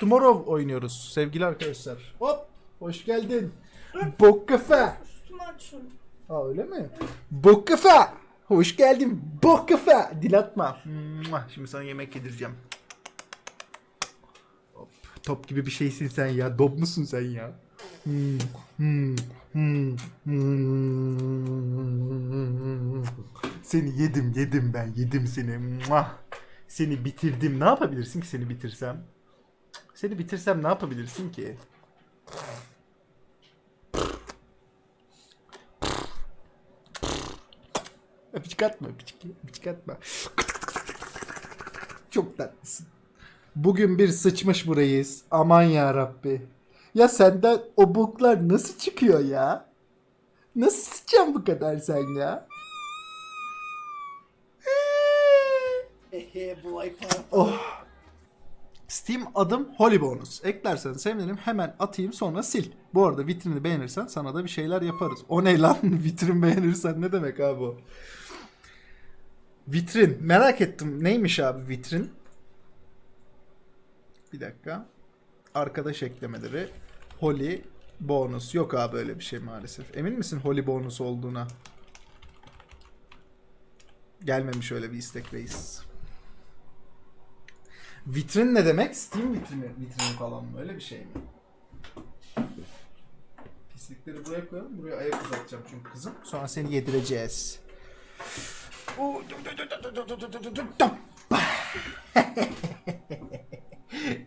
Tomorrow oynuyoruz sevgili arkadaşlar. Hop hoş geldin. Bok kafa. Üstümü açın. Aa öyle mi? Bok kafa. Hoş geldin. Bok kafa. Dil atma. Şimdi sana yemek yedireceğim. Hop, top gibi bir şeysin sen ya. Dob musun sen ya? Hmm, hmm, hmm, hmm. Seni yedim yedim ben yedim seni. Seni bitirdim. Ne yapabilirsin ki seni bitirsem? Seni bitirsem ne yapabilirsin ki? Öpücük atma öpücük, öpücük atma. Çok tatlısın. Bugün bir sıçmış burayız. Aman ya Rabbi. Ya senden o boklar nasıl çıkıyor ya? Nasıl sıçacaksın bu kadar sen ya? Ehe boy para. Oh. Steam adım Holy Bonus. Eklersen sevinirim. Hemen atayım sonra sil. Bu arada vitrini beğenirsen sana da bir şeyler yaparız. O ne lan? Vitrin beğenirsen ne demek abi o? Vitrin. Merak ettim. Neymiş abi vitrin? Bir dakika. Arkadaş eklemeleri. Holy bonus. Yok abi öyle bir şey maalesef. Emin misin Holy bonus olduğuna? Gelmemiş öyle bir istek reis. Vitrin ne demek? Steam vitrini, vitrini falan böyle bir şey mi? Pislikleri buraya koyalım. Buraya ayak uzatacağım çünkü kızım. Sonra seni yedireceğiz.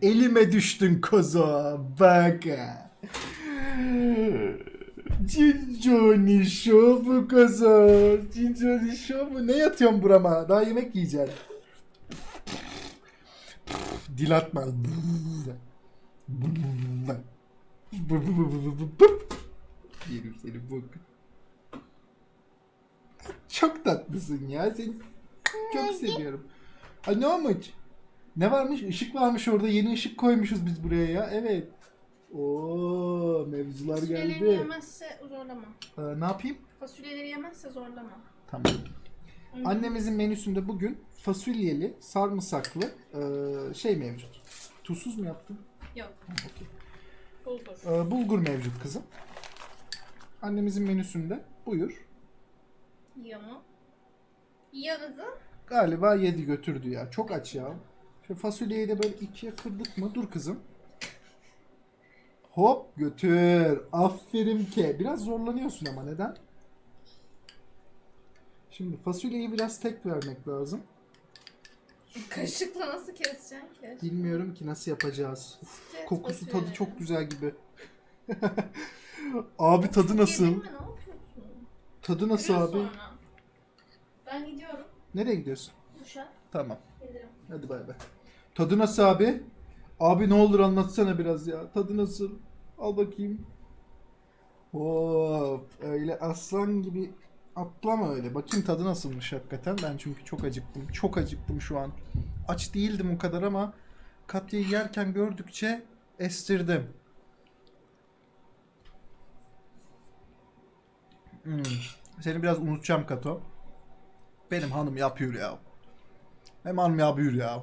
Elime düştün kozo. Bak. Cinconi şovu kozo. Cinconi şovu. Ne yatıyorsun burama? Daha yemek yiyeceksin. Dil atma. Yerim seni bok. Çok tatlısın ya. Seni çok seviyorum. Ay ne olmuş? Ne varmış? Işık varmış orada. Yeni ışık koymuşuz biz buraya ya. Evet. Oo, mevzular Fasulyeleri geldi. yemezse zorlama. Ee, ne yapayım? Fasulyeleri yemezse zorlama. Tamam. Annemizin menüsünde bugün fasulyeli, sarımsaklı ee, şey mevcut. Tuzsuz mu yaptın? Yok. Okey. Bulgur. Ee, bulgur mevcut kızım. Annemizin menüsünde buyur. Yiyor mu? Yiyor kızım. Galiba yedi götürdü ya. Çok aç ya. Şu fasulyeyi de böyle ikiye kırdık mı? Dur kızım. Hop götür. Aferin ki. Biraz zorlanıyorsun ama neden? Şimdi fasulyeyi biraz tek vermek lazım. Kaşıkla nasıl keseceksin ki? Bilmiyorum ki nasıl yapacağız. Uf, kokusu tadı fasulyeleri. çok güzel gibi. abi tadı nasıl? Mi? Ne yapıyorsun? Tadı nasıl Biraz abi? sonra. Ben gidiyorum. Nereye gidiyorsun? Duşa. Tamam. Gelirim. Hadi bay bay. Tadı nasıl abi? Abi ne olur anlatsana biraz ya. Tadı nasıl? Al bakayım. Hop. Öyle aslan gibi atlama öyle. Bakayım tadı nasılmış hakikaten. Ben çünkü çok acıktım. Çok acıktım şu an. Aç değildim o kadar ama Katya'yı yerken gördükçe estirdim. Hmm. Seni biraz unutacağım Kato. Benim hanım yapıyor ya. Hem hanım yapıyor ya.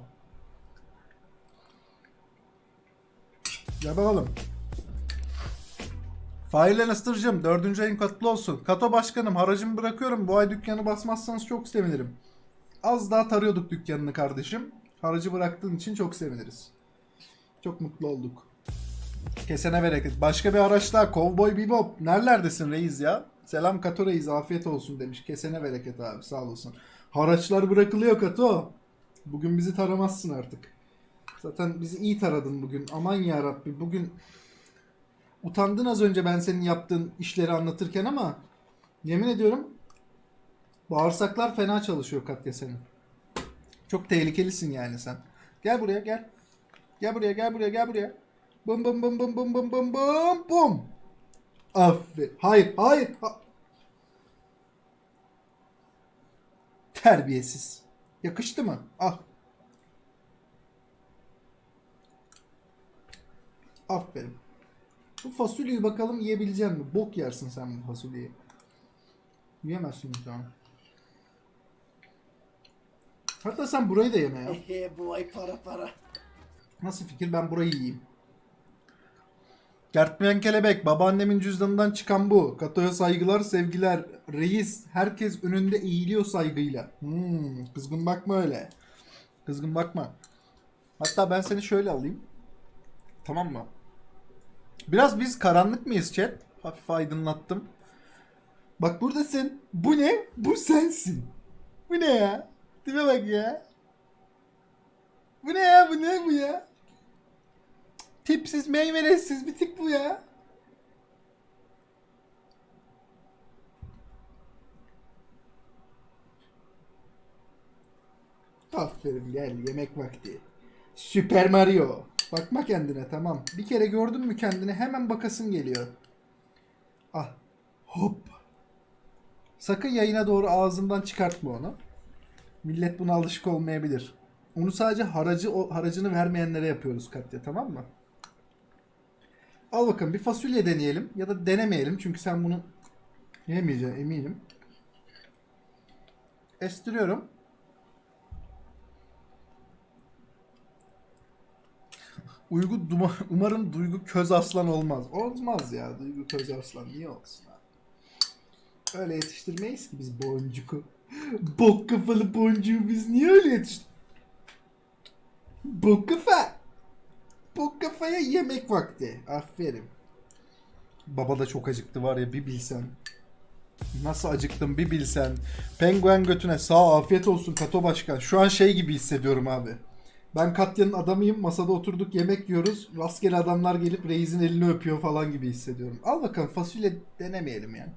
Gel bakalım. Fahirlen ıstırcım. Dördüncü ayın kutlu olsun. Kato başkanım haracımı bırakıyorum. Bu ay dükkanı basmazsanız çok sevinirim. Az daha tarıyorduk dükkanını kardeşim. Haracı bıraktığın için çok seviniriz. Çok mutlu olduk. Kesene bereket. Başka bir araç daha. Cowboy Bebop. Nerelerdesin reis ya? Selam Kato reis. Afiyet olsun demiş. Kesene bereket abi. Sağ olasın. Haraçlar bırakılıyor Kato. Bugün bizi taramazsın artık. Zaten bizi iyi taradın bugün. Aman ya Rabbi bugün utandın az önce ben senin yaptığın işleri anlatırken ama yemin ediyorum bağırsaklar fena çalışıyor Katya senin. Çok tehlikelisin yani sen. Gel buraya gel. Gel buraya gel buraya gel buraya. Bum bum bum bum bum bum bum bum bum. Aferin. Hayır hayır. Ha- Terbiyesiz. Yakıştı mı? Al. Aferin. Bu fasulyeyi bakalım yiyebilecek mi? Bok yersin sen bu fasulyeyi. Yiyemezsin sen. Hatta sen burayı da yeme ya. Ehe boy para para. Nasıl fikir? Ben burayı yiyeyim. Gertmeyen kelebek. Babaannemin cüzdanından çıkan bu. Katoya saygılar, sevgiler. Reis. Herkes önünde eğiliyor saygıyla. Hmm, kızgın bakma öyle. Kızgın bakma. Hatta ben seni şöyle alayım. Tamam mı? Biraz biz karanlık mıyız chat? Hafif aydınlattım. Bak buradasın. Bu ne? Bu sensin. Bu ne ya? Tipe bak ya. Bu ne ya? Bu ne bu ya? Tipsiz, meymenetsiz bir tip bu ya. Aferin gel yemek vakti. Süper Mario. Bakma kendine tamam. Bir kere gördün mü kendini hemen bakasın geliyor. Ah. Hop. Sakın yayına doğru ağzından çıkartma onu. Millet buna alışık olmayabilir. Onu sadece haracı o haracını vermeyenlere yapıyoruz Katya tamam mı? Al bakalım bir fasulye deneyelim ya da denemeyelim çünkü sen bunu yemeyeceksin eminim. Estiriyorum. Uygu duma, umarım Duygu köz aslan olmaz. Olmaz ya Duygu köz aslan niye olsun abi? Öyle yetiştirmeyiz ki biz boncuku. Bok kafalı boncuğu biz niye öyle yetiştir? Bok kafa. Bok kafaya yemek vakti. Aferin. Baba da çok acıktı var ya bir bilsen. Nasıl acıktım bir bilsen. Penguen götüne sağ afiyet olsun Kato Başkan. Şu an şey gibi hissediyorum abi. Ben Katya'nın adamıyım. Masada oturduk yemek yiyoruz. Rastgele adamlar gelip reisin elini öpüyor falan gibi hissediyorum. Al bakalım fasulye denemeyelim yani.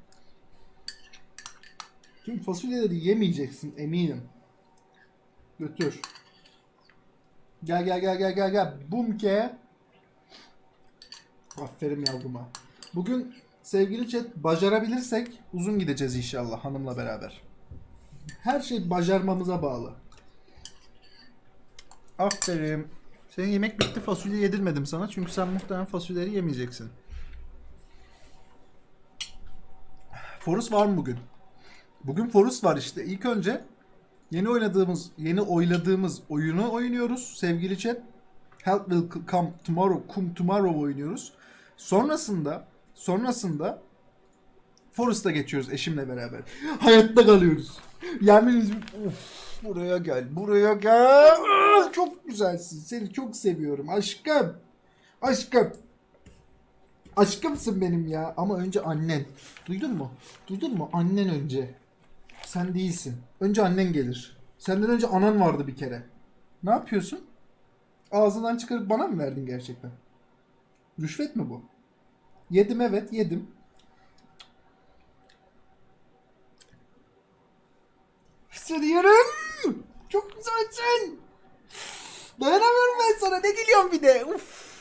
Tüm fasulyeleri yemeyeceksin eminim. Götür. Gel gel gel gel gel gel. Bumke. Aferin yavruma. Bugün sevgili chat bacarabilirsek uzun gideceğiz inşallah hanımla beraber. Her şey bacarmamıza bağlı. Aferin. Senin yemek bitti fasulye yedirmedim sana çünkü sen muhtemelen fasulyeleri yemeyeceksin. Forus var mı bugün? Bugün Forus var işte. İlk önce yeni oynadığımız, yeni oyladığımız oyunu oynuyoruz sevgili chat. Help will come tomorrow, come tomorrow oynuyoruz. Sonrasında, sonrasında Forest'a geçiyoruz eşimle beraber. Hayatta kalıyoruz. Ediyorum. Of, buraya gel, buraya gel. Ah, Çok güzelsin. Seni çok seviyorum aşkım. Aşkım. Aşkımsın benim ya. Ama önce annen. Duydun mu? Duydun mu? Annen önce. Sen değilsin. Önce annen gelir. Senden önce anan vardı bir kere. Ne yapıyorsun? Ağzından çıkarıp bana mı verdin gerçekten? Rüşvet mi bu? Yedim evet yedim. Hissediyorum. Çok güzelsin. Dayanamıyorum ben sana. Ne geliyorsun bir de? Uf.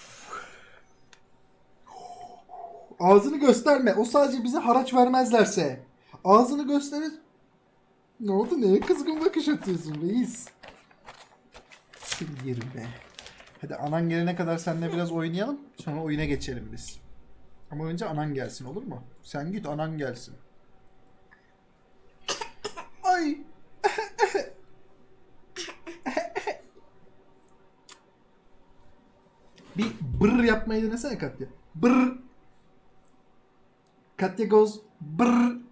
Ağzını gösterme. O sadece bize haraç vermezlerse. Ağzını gösterir. Ne oldu? Neye kızgın bakış atıyorsun reis? Seni yerim be. Hadi anan gelene kadar seninle biraz oynayalım. Sonra oyuna geçelim biz. Ama önce anan gelsin olur mu? Sen git anan gelsin. Ay. Bir brr yapmayı denesene Katya. Brr. Katya goes brr.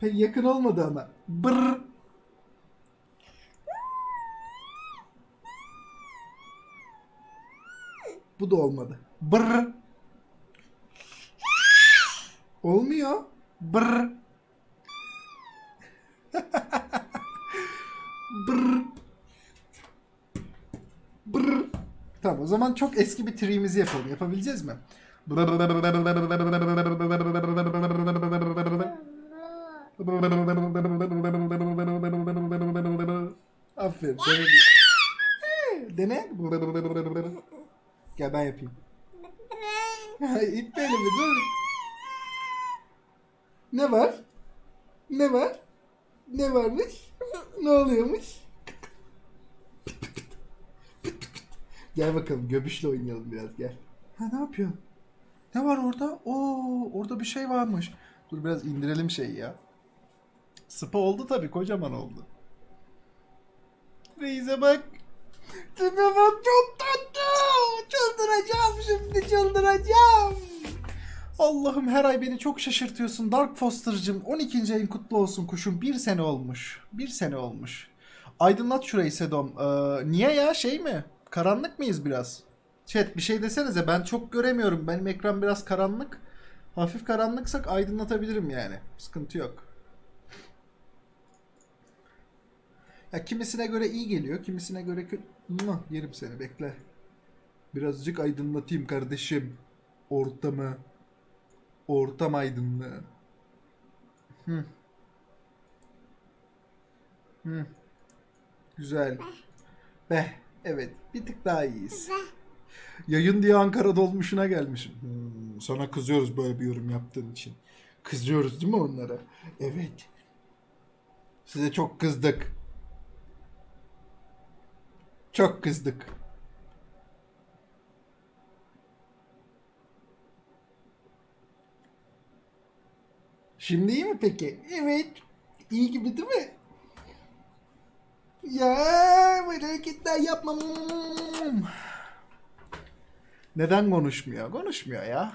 Pek yakın olmadı ama. Brr. Bu da olmadı. Brr. Olmuyor. Brr. Brr. Brr. Tamam o zaman çok eski bir triğimizi yapalım. Yapabileceğiz mi? Aferin. Dene. Dene. Gel ben yapayım. İtme elimi dur. Ne var? Ne var? Ne varmış? Ne oluyormuş? Gel bakalım göbüşle oynayalım biraz gel. Ha ne yapıyorsun? Ne var orada? Oo orada bir şey varmış. Dur biraz indirelim şeyi ya. Spa oldu tabii kocaman oldu. Reis'e bak. Tipe bak çok tatlı. Çıldıracağım şimdi çıldıracağım. Allah'ım her ay beni çok şaşırtıyorsun Dark Foster'cım. 12. ayın kutlu olsun kuşum. Bir sene olmuş. Bir sene olmuş. Aydınlat şurayı Sedom. Ee, niye ya şey mi? Karanlık mıyız biraz? Chat bir şey desenize ben çok göremiyorum. Benim ekran biraz karanlık. Hafif karanlıksak aydınlatabilirim yani. Sıkıntı yok. Ya kimisine göre iyi geliyor, kimisine göre kötü. Yerim seni bekle. Birazcık aydınlatayım kardeşim. Ortamı. Ortam aydınlığı. Hı. Hı. Güzel. Be. Evet. Bir tık daha iyiyiz. Yayın diye Ankara dolmuşuna gelmişim. Hmm, sana kızıyoruz böyle bir yorum yaptığın için. Kızıyoruz değil mi onlara? Evet. Size çok kızdık. Çok kızdık. Şimdi iyi mi peki? Evet. İyi gibi değil mi? Ya böyle hareketler yapmam. Neden konuşmuyor? Konuşmuyor ya.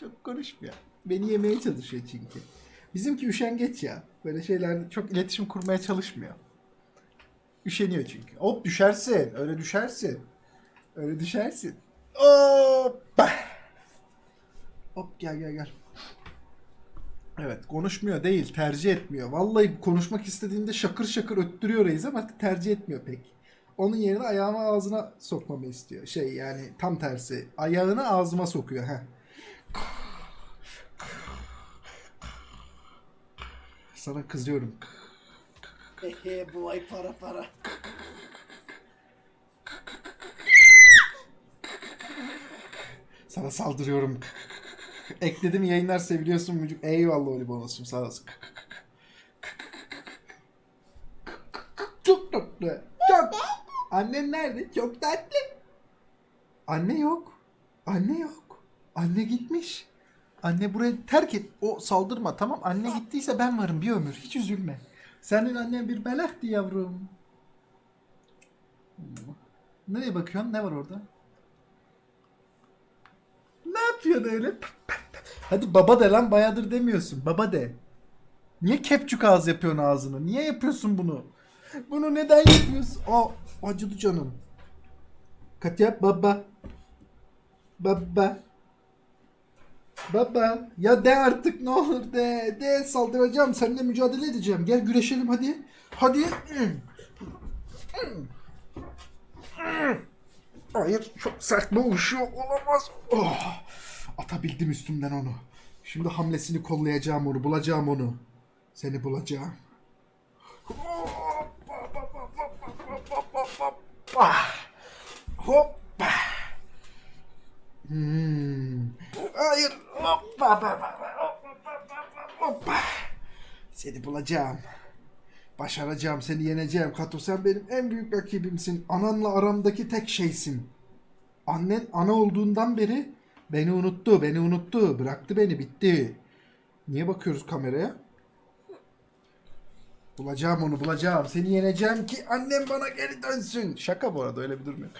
Çok konuşmuyor. Beni yemeye çalışıyor çünkü. Bizimki üşengeç ya. Böyle şeylerde çok iletişim kurmaya çalışmıyor. Üşeniyor çünkü. Hop düşersin. Öyle düşersin. Öyle düşersin. Hoppa. Hop gel gel gel. Evet konuşmuyor değil tercih etmiyor. Vallahi konuşmak istediğinde şakır şakır öttürüyor reis ama tercih etmiyor pek. Onun yerine ayağımı ağzına sokmamı istiyor. Şey yani tam tersi. Ayağını ağzıma sokuyor. Heh. Sana kızıyorum. Ehe bu ay para para. Sana saldırıyorum. Ekledim yayınlar seviliyorsun mücük. Eyvallah Oli Bonus'cum sağ olasın. Çok tatlı. Çok. Annen nerede? Çok tatlı. Anne yok. Anne yok. Anne gitmiş. Anne burayı terk et. O saldırma tamam. Anne gittiyse ben varım bir ömür. Hiç üzülme. Senin annen bir belaktı yavrum. Nereye bakıyorsun? Ne var orada? Ne yapıyorsun öyle? Hadi baba de lan bayağıdır demiyorsun. Baba de. Niye kepçük ağız yapıyorsun ağzını? Niye yapıyorsun bunu? Bunu neden yapıyorsun? Aa acıdı canım. Katya baba. Baba. Baba. Ya de artık ne olur de. De saldıracağım. Seninle mücadele edeceğim. Gel güreşelim hadi. Hadi. Hayır çok sert boğuşuyor. Olamaz. Oh, atabildim üstümden onu. Şimdi hamlesini kollayacağım onu. Bulacağım onu. Seni bulacağım. Hoppa. Hmm. Hayır. Hoppa. Seni bulacağım. Başaracağım, seni yeneceğim. Kato sen benim en büyük rakibimsin. Ananla aramdaki tek şeysin. Annen ana olduğundan beri beni unuttu, beni unuttu. Bıraktı beni, bitti. Niye bakıyoruz kameraya? Bulacağım onu, bulacağım. Seni yeneceğim ki annem bana geri dönsün. Şaka bu arada, öyle bir durum yok.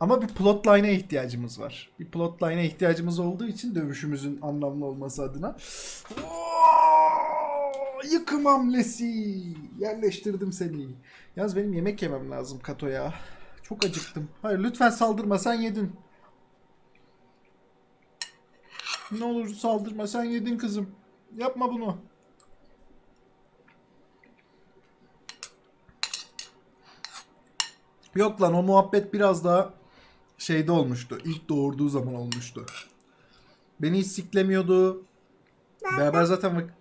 Ama bir plotline'a ihtiyacımız var. Bir plotline'a ihtiyacımız olduğu için dövüşümüzün anlamlı olması adına. Oo, yıkım hamlesi. Yerleştirdim seni. Yalnız benim yemek yemem lazım Kato ya. Çok acıktım. Hayır lütfen saldırma sen yedin. Ne olur saldırma sen yedin kızım. Yapma bunu. Yok lan o muhabbet biraz daha şeyde olmuştu. İlk doğurduğu zaman olmuştu. Beni hiç siklemiyordu. Beraber zaten bak.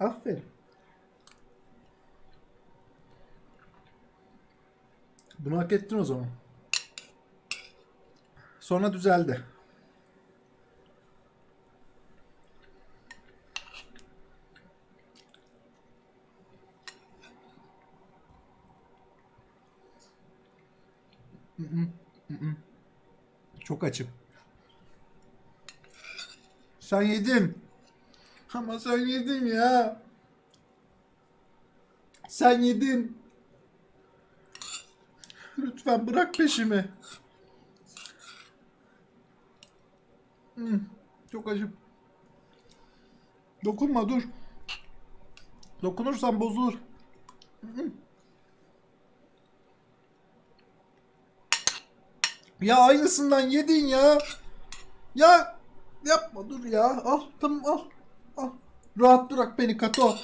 Aferin. Bunu hak ettin o zaman. Sonra düzeldi. Çok açım. Sen yedin. Ama sen yedin ya. Sen yedin. Lütfen bırak peşimi. Hmm, çok acı. Dokunma dur. Dokunursan bozulur. Hmm. Ya aynısından yedin ya. Ya yapma dur ya. Al tamam al. Al. Rahat bırak beni Kato.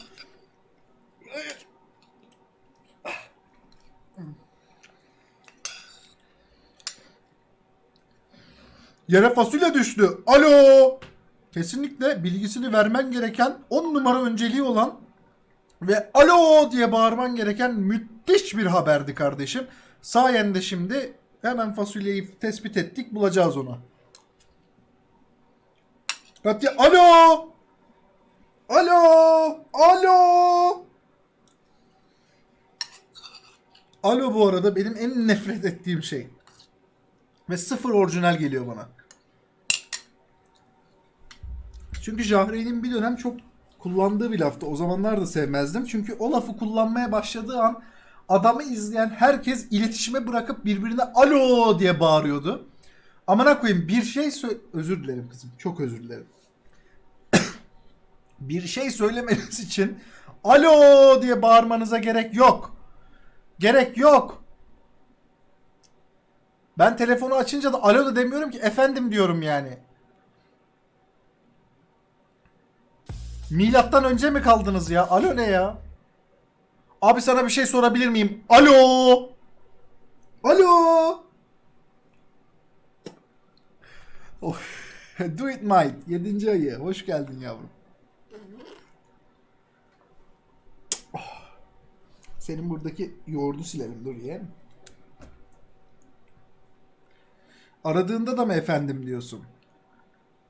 Yere fasulye düştü. Alo. Kesinlikle bilgisini vermen gereken 10 numara önceliği olan ve alo diye bağırman gereken müthiş bir haberdi kardeşim. Sayende şimdi hemen fasulyeyi tespit ettik bulacağız onu. Katya alo. Alo. Alo. Alo bu arada benim en nefret ettiğim şey. Ve sıfır orijinal geliyor bana. Çünkü Jahreyn'in bir dönem çok kullandığı bir laftı. O zamanlar da sevmezdim. Çünkü o lafı kullanmaya başladığı an adamı izleyen herkes iletişime bırakıp birbirine alo diye bağırıyordu. Amına koyayım bir şey sö- özür dilerim kızım. Çok özür dilerim. bir şey söylemeniz için alo diye bağırmanıza gerek yok. Gerek yok. Ben telefonu açınca da alo da demiyorum ki efendim diyorum yani. Milattan önce mi kaldınız ya? Alo ne ya? Abi sana bir şey sorabilir miyim? Alo! Alo! Of. Do it might. 7. ayı. Hoş geldin yavrum. Oh. Senin buradaki yoğurdu silelim. Dur yeğenim. Aradığında da mı efendim diyorsun?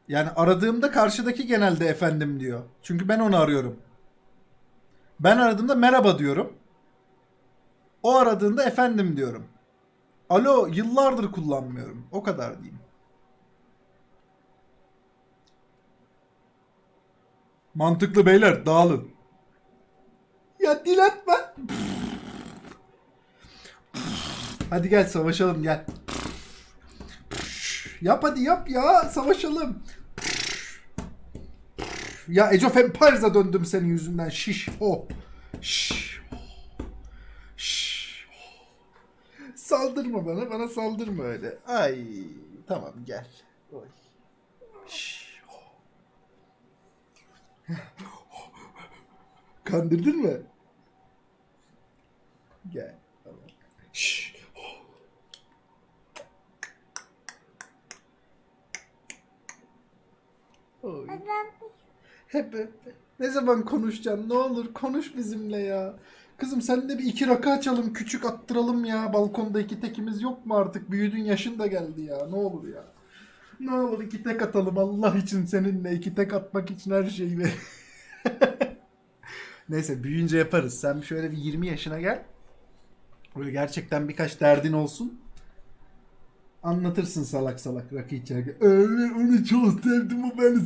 Yani aradığımda karşıdaki genelde efendim diyor. Çünkü ben onu arıyorum. Ben aradığımda merhaba diyorum. O aradığında efendim diyorum. Alo yıllardır kullanmıyorum. O kadar diyeyim. Mantıklı beyler dağılın. Ya diletme. Hadi gel savaşalım gel. Yap hadi yap ya savaşalım. Ya Age of Empires'a döndüm senin yüzünden şiş ho. Şiş. ho. Saldırma bana, bana saldırma öyle. Ay tamam gel. Oy. Şiş. ho. Kandırdın mı? Gel. Tamam. Şiş. Oy. Hep. Ne zaman konuşacaksın? Ne olur konuş bizimle ya. Kızım sen de bir iki rakı açalım, küçük attıralım ya. Balkonda iki tekimiz yok mu artık? Büyüdün yaşın da geldi ya. Ne olur ya. Ne olur iki tek atalım Allah için seninle. iki tek atmak için her şeyi ver. Neyse büyüyünce yaparız. Sen şöyle bir 20 yaşına gel. Böyle gerçekten birkaç derdin olsun. Anlatırsın salak salak rakı içerken. Öyle onu çok sevdim o beni